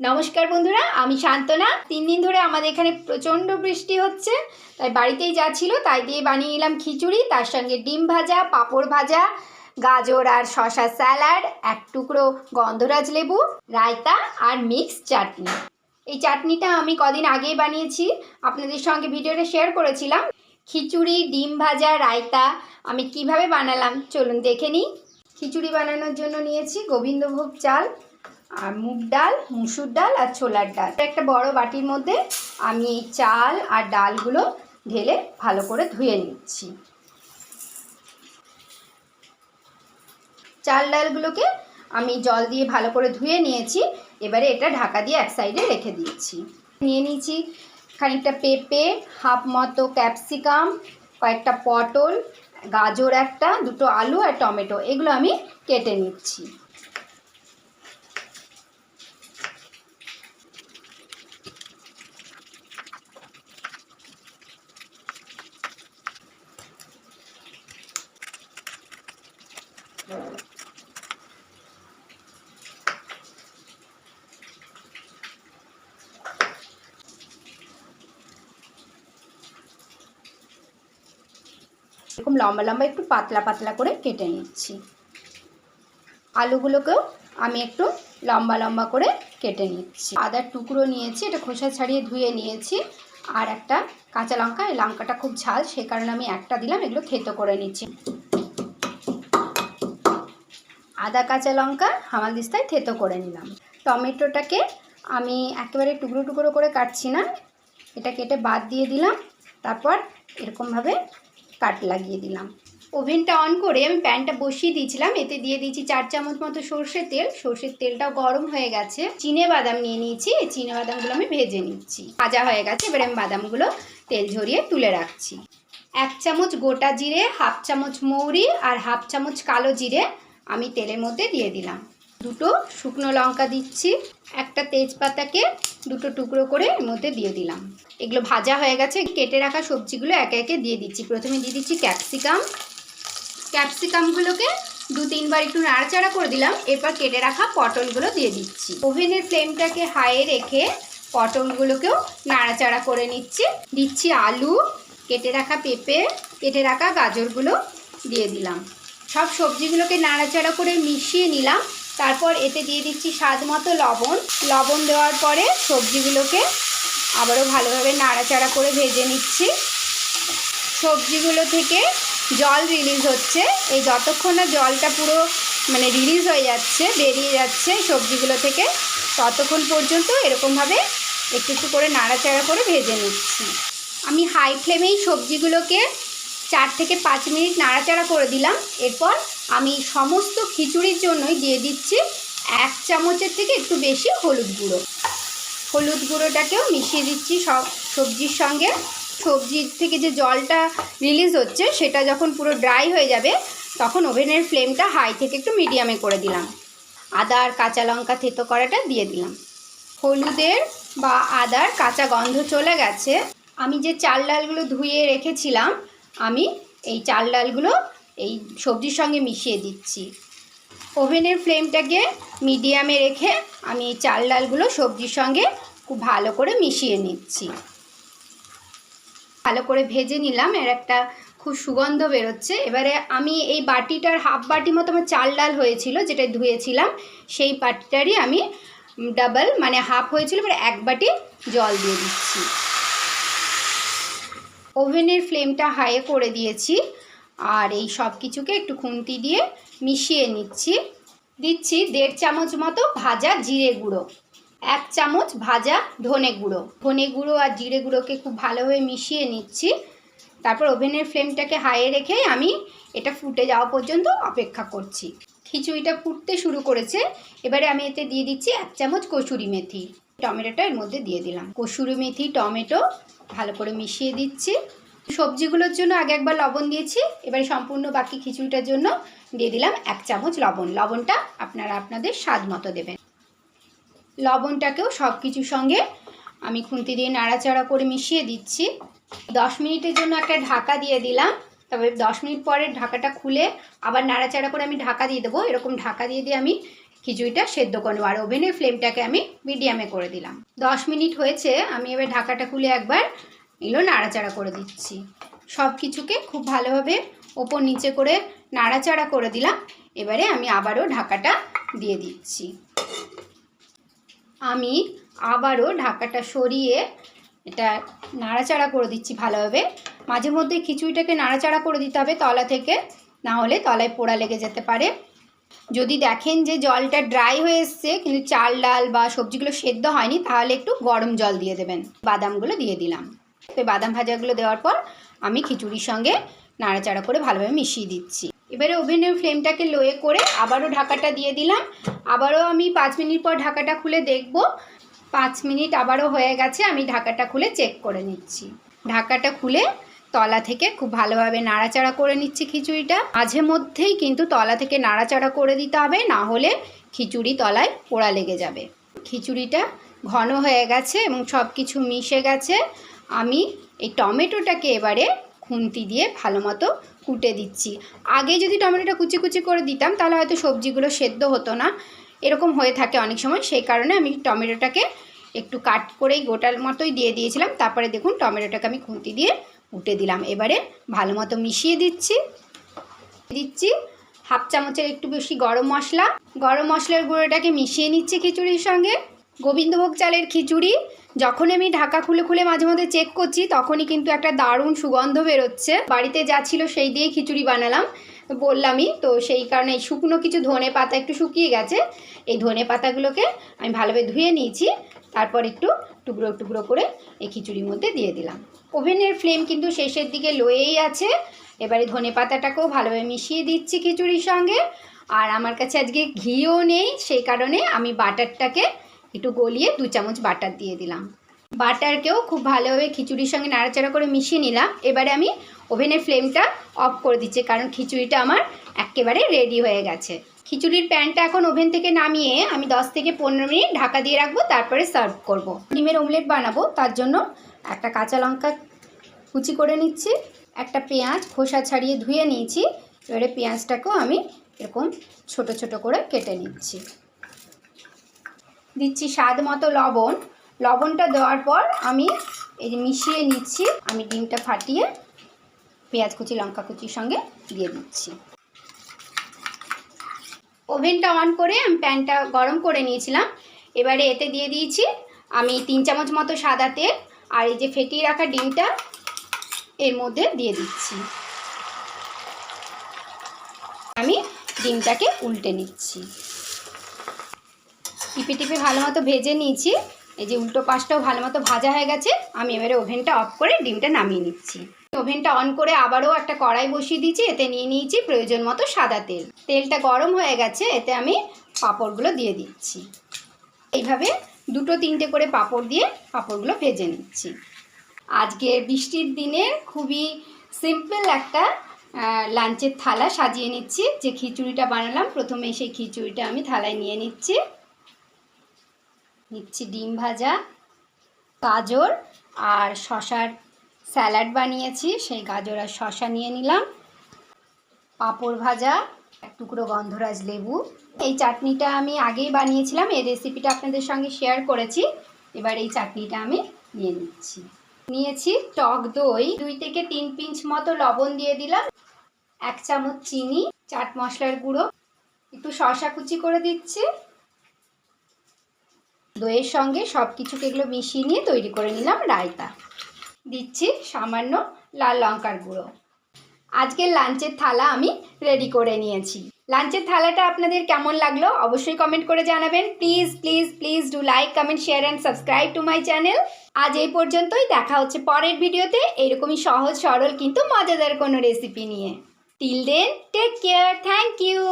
নমস্কার বন্ধুরা, আমি শান্তনা। তিন দিন ধরে আমাদের এখানে প্রচণ্ড বৃষ্টি হচ্ছে, তাই বাড়িতেই যা ছিল তাই দিয়ে বানিয়ে নিলাম খিচুড়ি, তার সঙ্গে ডিম ভাজা, পাঁপড় ভাজা, গাজর আর শশা স্যালাড, এক টুকরো গন্ধরাজ লেবু, রায়তা আর মিক্স চাটনি। এই চাটনিটা আমি কদিন আগেই বানিয়েছি, আপনাদের সঙ্গে ভিডিওটা শেয়ার করেছিলাম। খিচুড়ি, ডিম ভাজা, রায়তা, আমি কীভাবে বানালাম, চলুন দেখে নিই। খিচুড়ি বানানোর জন্য নিয়েছি গোবিন্দভোগ চাল আর মুগ ডাল, মুসুর ডাল আর ছোলার ডাল। একটা বড় বাটির মধ্যে আমি এই চাল আর ডালগুলো ঢেলে ভালো করে ধুয়ে নিচ্ছি। চাল ডালগুলোকে আমি জল দিয়ে ভালো করে ধুয়ে নিয়েছি। এবারে এটা ঢাকা দিয়ে এক সাইডে রেখে দিয়েছি নিয়ে নিয়েছি খানিকটা পেঁপে, হাফ মতো ক্যাপসিকাম, কয়েকটা পটল, গাজর একটা, দুটো আলু আর টমেটো। এগুলো আমি কেটে নিচ্ছি। লম্বা লম্বা একটু পাতলা পাতলা করে কেটে নিচ্ছি। আলুগুলোকেও আমি একটু লম্বা লম্বা করে কেটে নিচ্ছি। আদার টুকরো নিয়েছি, এটা খোসা ছাড়িয়ে ধুয়ে নিয়েছি। আর একটা কাঁচা লঙ্কা, এই লঙ্কাটা খুব ঝাল, সে কারণে আমি একটা দিলাম, এগুলো থেতো করে নিচ্ছি। আদা, কাঁচা লঙ্কা হামালদিস্তায় থেতো করে নিলাম। টমেটোটাকে আমি একেবারে টুকরো টুকরো করে কাটছি না। এটা কেটে বাদ দিয়ে দিলাম। তারপর এরকমভাবে কাট লাগিয়ে দিলাম। ওভেনটা অন করে আমি প্যানটা বসিয়ে দিয়েছিলাম। এতে দিয়ে দিয়েছি চার চামচ মতো সর্ষের তেল। সর্ষের তেলটাও গরম হয়ে গেছে। চিনে বাদাম নিয়ে নিয়েছি। চিনে বাদামগুলো আমি ভেজে নিচ্ছি। ভাজা হয়ে গেছে। এবারে আমি বাদামগুলো তেল ঝরিয়ে তুলে রাখছি। এক চামচ গোটা জিরে, হাফ চামচ মৌরি আর হাফ চামচ কালো জিরে আমি তেলের মধ্যে দিয়ে দিলাম। দুটো শুকনো লঙ্কা দিচ্ছি, একটা তেজপাতাকে দুটো টুকরো করে এর মধ্যে দিয়ে দিলাম। এগুলো ভাজা হয়ে গেছে, কেটে রাখা সবজিগুলো একে একে দিয়ে দিচ্ছি। প্রথমে দিয়ে দিচ্ছি ক্যাপসিকাম। ক্যাপসিকামগুলোকে দু তিনবার একটু নাড়াচাড়া করে দিলাম, এরপর কেটে রাখা পটলগুলো দিয়ে দিচ্ছি। ওভেনের ফ্লেমটাকে হাইয়ে রেখে পটলগুলোকেও নাড়াচাড়া করে নিচ্ছি। দিচ্ছি আলু, কেটে রাখা পেঁপে, কেটে রাখা গাজরগুলো দিয়ে দিলাম। সব সবজিগুলোকে নাড়াচাড়া করে মিশিয়ে নিলাম। তারপর এতে দিয়ে দিচ্ছি স্বাদ মতো লবণ। লবণ দেওয়ার পরে সবজিগুলোকে আবারও ভালোভাবে নাড়াচাড়া করে ভেজে নিচ্ছি। সবজিগুলো থেকে জল রিলিজ হচ্ছে। এই যতক্ষণ না জলটা পুরো মানে রিলিজ হয়ে যাচ্ছে, বেরিয়ে যাচ্ছে সবজিগুলো থেকে, ততক্ষণ পর্যন্ত এরকমভাবে একটু একটু করে নাড়াচাড়া করে ভেজে নিচ্ছি। আমি হাই ফ্লেমেই সবজিগুলোকে চার থেকে পাঁচ মিনিট নাড়াচাড়া করে দিলাম। এরপর আমি সমস্ত খিচুড়ির জন্যই দিয়ে দিচ্ছি এক চামচের থেকে একটু বেশি হলুদ গুঁড়ো। হলুদ গুঁড়োটাকেও মিশিয়ে দিচ্ছি সব সবজির সঙ্গে। সবজির থেকে যে জলটা রিলিজ হচ্ছে, সেটা যখন পুরো ড্রাই হয়ে যাবে, তখন ওভেনের ফ্লেমটা হাই থেকে একটু মিডিয়ামে করে দিলাম। আদা আর কাঁচা লঙ্কা থেতো করাটা দিয়ে দিলাম। হলুদের বা আদার কাঁচা গন্ধ চলে গেছে। আমি যে চাল ডালগুলো ধুয়ে রেখেছিলাম, আমি এই চাল ডালগুলো এই সবজির সঙ্গে মিশিয়ে দিচ্ছি। ওভেনের ফ্লেমটাকে মিডিয়ামে রেখে আমি এই চাল ডালগুলো সবজির সঙ্গে খুব ভালো করে মিশিয়ে নিচ্ছি। ভালো করে ভেজে নিলাম, এর একটা খুব সুগন্ধ বেরোচ্ছে। এবারে আমি এই বাটিটার হাফ বাটি মতো আমার চাল ডাল হয়েছিল, যেটা ধুয়েছিলাম, সেই বাটিটারই আমি ডাবল মানে হাফ হয়েছিল, এবার এক বাটি জল দিয়ে দিচ্ছি। ওভেনের ফ্লেমটা হাইয়ে করে দিয়েছি। আর এই সব কিছুকে একটু খুন্তি দিয়ে মিশিয়ে নিচ্ছি। দিচ্ছি দেড় চামচ মতো ভাজা জিরে গুঁড়ো, এক চামচ ভাজা ধনে গুঁড়ো। ধনে গুঁড়ো আর জিরে গুঁড়োকে খুব ভালোভাবে মিশিয়ে নিচ্ছি। তারপর ওভেনের ফ্লেমটাকে হাইয়ে রেখে আমি এটা ফুটে যাওয়া পর্যন্ত অপেক্ষা করছি। খিচুড়িটা ফুটতে শুরু করেছে, এবারে আমি এতে দিয়ে দিচ্ছি এক চামচ কসুরি মেথি। টমেটোটা এর মধ্যে দিয়ে দিলাম। কসুরি মেথি, টমেটো ভালো করে মিশিয়ে দিচ্ছি। সবজিগুলোর জন্য আগে একবার লবণ দিয়েছি, এবারে সম্পূর্ণ বাকি খিচুড়িটার জন্য দিয়ে দিলাম এক চামচ লবণ। লবণটা আপনারা আপনাদের স্বাদ মতো দেবেন। লবণটাকেও সব কিছুর সঙ্গে আমি খুন্তি দিয়ে নাড়াচাড়া করে মিশিয়ে দিচ্ছি। দশ মিনিটের জন্য একটা ঢাকা দিয়ে দিলাম। তবে দশ মিনিট পরে ঢাকাটা খুলে আবার নাড়াচাড়া করে আমি ঢাকা দিয়ে দেবো। এরকম ঢাকা দিয়ে দিয়ে আমি খিচুড়িটা সেদ্ধ করে নেব। আর ওভেনের ফ্লেমটাকে আমি মিডিয়ামে করে দিলাম। দশ মিনিট হয়েছে, আমি এবার ঢাকাটা খুলে একবার এগুলো নাড়াচাড়া করে দিচ্ছি। সব কিছুকে খুব ভালোভাবে ওপর নিচে করে নাড়াচাড়া করে দিলাম। এবারে আমি আবারও ঢাকাটা দিয়ে দিচ্ছি। আমি আবারও ঢাকাটা সরিয়ে এটা নাড়াচাড়া করে দিচ্ছি ভালোভাবে। মাঝে মধ্যে খিচুড়িটাকে নাড়াচাড়া করে দিতে হবে তলা থেকে, না হলে তলায় পোড়া লেগে যেতে পারে। যদি দেখেন যে জলটা ড্রাই হয়ে এসছে, কিন্তু চাল ডাল বা সবজিগুলো সেদ্ধ হয়নি, তাহলে একটু গরম জল দিয়ে দেবেন। বাদামগুলো দিয়ে দিলাম। তো বাদাম ভাজাগুলো দেওয়ার পর আমি খিচুড়ির সঙ্গে নাড়াচাড়া করে ভালোভাবে মিশিয়ে দিচ্ছি। এবারে ওভেনের ফ্লেমটাকে লোয়ে করে আবারও ঢাকাটা দিয়ে দিলাম। আবারও আমি পাঁচ মিনিট পর ঢাকাটা খুলে দেখব। পাঁচ মিনিট আবারও হয়ে গেছে, আমি ঢাকাটা খুলে চেক করে নিচ্ছি। ঢাকাটা খুলে তলা থেকে খুব ভালোভাবে নাড়াচাড়া করে নিচ্ছি খিচুড়িটা। মাঝে মধ্যেই কিন্তু তলা থেকে নাড়াচাড়া করে দিতে হবে, না হলে খিচুড়ি তলায় পোড়া লেগে যাবে। খিচুড়িটা ঘন হয়ে গেছে এবং সব কিছু মিশে গেছে। আমি এই টমেটোটাকে এবারে খুন্তি দিয়ে ভালো মতো কুটে দিচ্ছি। আগে যদি টমেটোটা কুচি কুচি করে দিতাম, তাহলে হয়তো সবজিগুলো সেদ্ধ হতো না। এরকম হয়ে থাকে অনেক সময়। সেই কারণে আমি টমেটোটাকে একটু কাট করেই গোটার মতোই দিয়ে দিয়েছিলাম। তারপরে দেখুন, টমেটোটাকে আমি খুন্তি দিয়ে উঠে দিলাম। এবারে ভালো মতো মিশিয়ে দিচ্ছি। দিচ্ছি হাফ চামচের একটু বেশি গরম মশলা। গরম মশলার গুঁড়োটাকে মিশিয়ে নিচ্ছি খিচুড়ির সঙ্গে। গোবিন্দভোগ চালের খিচুড়ি। যখন আমি ঢাকা খুলে খুলে মাঝে মধ্যে চেক করছি, তখনই কিন্তু একটা দারুণ সুগন্ধ বেরোচ্ছে। বাড়িতে যা ছিল সেই দিয়েই খিচুড়ি বানালাম। বললামই, তো সেই কারণে এই শুকনো কিছু ধনে পাতা একটু শুকিয়ে গেছে। এই ধনে পাতাগুলোকে আমি ভালোভাবে ধুয়ে নিয়েছি। তারপর একটু টুকরো টুকরো করে এই খিচুড়ির মধ্যে দিয়ে দিলাম। ওভেনের ফ্লেম কিন্তু শেষের দিকে লয়েই আছে। এবারে ধনে পাতাটাকেও ভালোভাবে মিশিয়ে দিচ্ছি খিচুড়ির সঙ্গে। আর আমার কাছে আজকে ঘিও নেই, সেই কারণে আমি বাটারটাকে একটু গলিয়ে দু চামচ বাটার দিয়ে দিলাম। বাটারকেও খুব ভালোভাবে খিচুড়ির সঙ্গে নাড়াচাড়া করে মিশিয়ে নিলাম। এবারে আমি ওভেনের ফ্লেমটা অফ করে দিচ্ছি, কারণ খিচুড়িটা আমার একেবারে রেডি হয়ে গেছে। খিচুড়ির প্যানটা এখন ওভেন থেকে নামিয়ে আমি দশ থেকে পনেরো মিনিট ঢাকা দিয়ে রাখব, তারপরে সার্ভ করব। ডিমের অমলেট বানাবো, তার জন্য একটা কাঁচা লঙ্কা কুচি করে নিচ্ছি, একটা পেঁয়াজ খোসা ছাড়িয়ে ধুয়ে নিয়েছি, এবারে পেঁয়াজটাকেও আমি এরকম ছোট ছোট করে কেটে নিচ্ছি। দিচ্ছি স্বাদ মতো লবণ। লবণটা দেওয়ার পর আমি এই যে মিশিয়ে নিচ্ছি। আমি ডিমটা ফাটিয়ে পেঁয়াজ কুচি, লঙ্কা কুচির সঙ্গে দিয়ে দিচ্ছি। ওভেনটা অন করে আমি প্যানটা গরম করে নিয়েছিলাম। এবারে এতে দিয়ে দিয়েছি আমি তিন চামচ মতো সাদা তেল আর এই যে ফেটিয়ে রাখা ডিমটা এর মধ্যে দিয়ে দিচ্ছি। আমি ডিমটাকে উল্টে নিচ্ছি। টিপে টিপে ভালো মতো ভেজে নিয়েছি। এই যে উল্টো পাশটাও ভালো মতো ভাজা হয়ে গেছে। আমি এবারে ওভেনটা অফ করে ডিমটা নামিয়ে নিচ্ছি। ওভেনটা অন করে আবারও একটা কড়াই বসিয়ে দিয়েছি, এতে নিয়ে নিয়েছি প্রয়োজন মতো সাদা তেল। তেলটা গরম হয়ে গেছে, এতে আমি পাঁপড়গুলো দিয়ে দিচ্ছি। এইভাবে দুটো তিনটে করে পাঁপড় দিয়ে পাঁপড়গুলো ভেজে নিচ্ছি। আজকে বৃষ্টির দিনে খুবই সিম্পল একটা লাঞ্চের থালা সাজিয়ে নিচ্ছি। যে খিচুড়িটা বানালাম প্রথমে সেই খিচুড়িটা আমি থালায় নিয়ে নিচ্ছি। নিচ্ছি ডিম ভাজা, গাজর আর শশার স্যালাড বানিয়েছি, সেই গাজর আর শশা নিয়ে নিলাম। পাঁপড় ভাজা, এক টুকরো গন্ধরাজ লেবু। এই চাটনিটা আমি আগেই বানিয়েছিলাম, এই রেসিপিটা আপনাদের সঙ্গে শেয়ার করেছি। এবার এই চাটনিটা আমি নিয়ে নিচ্ছি। নিয়েছি টক দই, দুই থেকে তিন পিঞ্চ মতো লবণ দিয়ে দিলাম, এক চামচ চিনি, চাট মশলার গুঁড়ো, একটু শশা কুচি করে দিচ্ছি। দইয়ের সঙ্গে সব কিছুকে এগুলো মিশিয়ে নিয়ে তৈরি করে নিলাম রায়তা। দিচ্ছি সামান্য লাল লঙ্কার গুঁড়ো। আজকের লাঞ্চের থালা আমি রেডি করে নিয়েছি। লাঞ্চের থালাটা আপনাদের কেমন লাগল অবশ্যই কমেন্ট করে জানাবেন। Please please please do like comment share and subscribe to my channel আজ এই পর্যন্তই, দেখা হচ্ছে পরের ভিডিওতে। এরকমই সহজ, সরল, কিন্তু মজাদার কোনো রেসিপি নিয়ে। Till then take care thank you